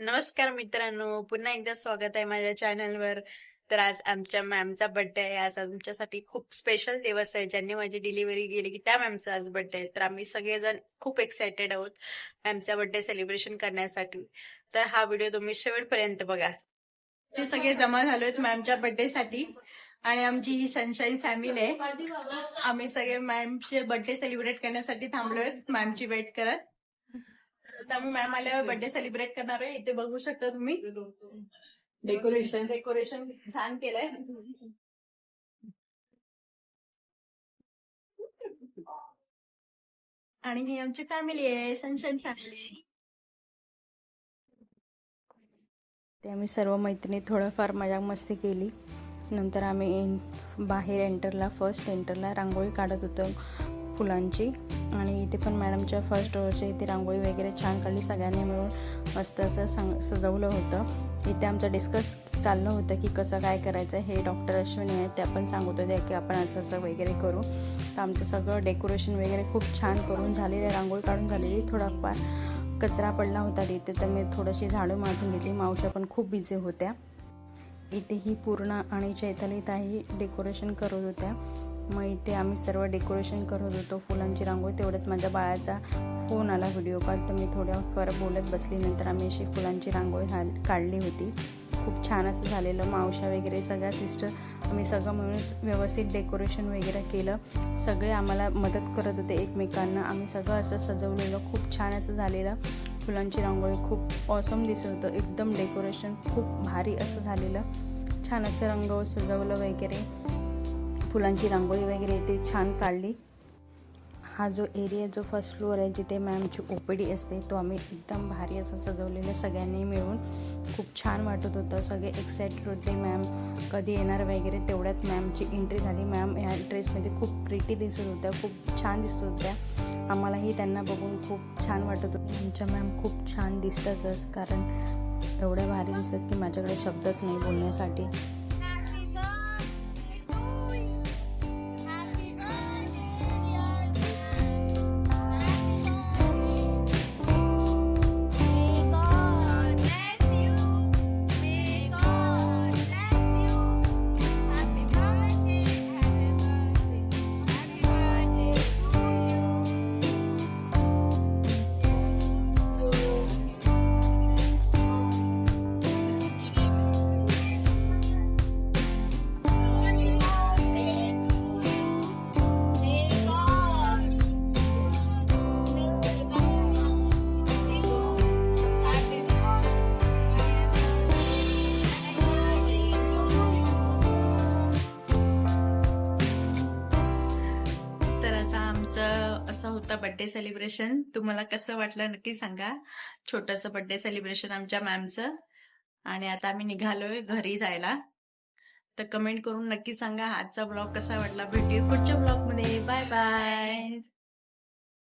नमस्कार मित्रांनो पुन्हा एकदा स्वागत आहे माझ्या चॅनलवर. तर आज आमच्या मॅमचा बर्थडे आहे. आज आमच्यासाठी खूप स्पेशल दिवस आहे. ज्यांनी माझी डिलिव्हरी गेली की त्या मॅमचा आज बर्थडे आहे. तर आम्ही सगळेजण खूप एक्सायटेड आहोत मॅमचा बर्थडे सेलिब्रेशन करण्यासाठी. तर हा व्हिडिओ तुम्ही शेवटपर्यंत बघा. ते सगळे जमा झालोत मॅमच्या बर्थडे साठी. आणि आमची ही सनशाईन फॅमिली आहे. आम्ही सगळे मॅमचे बर्थडे सेलिब्रेट करण्यासाठी थांबलोय. मॅमची वेट करत. आम्ही मॅम आल्यावर बर्थडे सेलिब्रेट करणार आहे. इथे बघू शकता तुम्ही. डेकोरेशन डेकोरेशन छान केलंय. आणि ही आमची फॅमिली आहे सनशाईन फॅमिली ते आम्ही सर्व मैत्रिणी थोडंफार मजा मस्ती केली. नंतर आम्ही बाहेर एंटरला फर्स्ट एंटरला रांगोळी काढत होतो. फुलांची आणि इथे पण मॅडमच्या फर्स्ट डोअरच्या इथे रांगोळी वगैरे छान काढली. सगळ्यांनी मिळून मस्त असं सांग सजवलं होतं. इथे आमचं डिस्कस चाललं होतं की कसं काय करायचं हे डॉक्टर अश्विनी आहेत त्या पण सांगत होत्या की आपण असं असं वगैरे करू. तर आमचं सगळं डेकोरेशन वगैरे खूप छान करून झालेलं आहे. रांगोळी काढून झालेली थोडाफार कचरा पडला होता तिथे तर मी थोडीशी झाडू मारून घेतली. मावशा पण खूप बिझी होत्या. इथे ही पूर्ण आणि चैताली ताई डेकोरेशन करत होत्या. मग इथे आम्ही सर्व डेकोरेशन करत होतो फुलांची रांगोळी तेवढ्यात माझ्या बाळाचा फोन आला व्हिडिओ कॉल तर मी थोड्या फार बोलत बसली नंतर आम्ही अशी फुलांची रांगोळी हाल- काढली होती. खूप छान असं झालेलं मावशा वगैरे सगळ्या सिस्टर आम्ही सगळं मिळून व्यवस्थित डेकोरेशन वगैरे केलं. सगळे आम्हाला मदत करत होते एकमेकांना. आम्ही सगळं असं सजवलेलं खूप छान असं झालेलं. फुलांची रांगोळी खूप ऑसम दिसत होतं. एकदम डेकोरेशन खूप भारी असं झालेलं. छान असं रंग सजवलं वगैरे. फुलांची रांगोळी वगैरे ते छान काढली. हा जो एरिया जो फर्स्ट फ्लोअर आहे जिथे मॅमची ओ पी डी असते तो आम्ही एकदम भारी असं सजवलेलं सगळ्यांनी मिळून खूप छान वाटत होतं. सगळे एक्सायटेड होते मॅम कधी येणार वगैरे तेवढ्यात मॅमची एंट्री झाली. मॅम ह्या ड्रेसमध्ये खूप प्रिटी दिसत होत्या खूप छान दिसत होत्या. आम्हालाही त्यांना बघून खूप छान वाटत होतं. आमच्या मॅम खूप छान दिसतातच कारण एवढ्या भारी दिसत की माझ्याकडे शब्दच नाही बोलण्यासाठी. आमचं असं होतं बर्थडे सेलिब्रेशन तुम्हाला कसं वाटलं नक्की सांगा. छोटंसं बर्थडे सेलिब्रेशन आमच्या मॅमचं आणि आता आम्ही निघालोय घरी जायला. तर कमेंट करून नक्की सांगा आजचा ब्लॉग कसा वाटला. भेटूया पुढच्या ब्लॉगमध्ये. Bye bye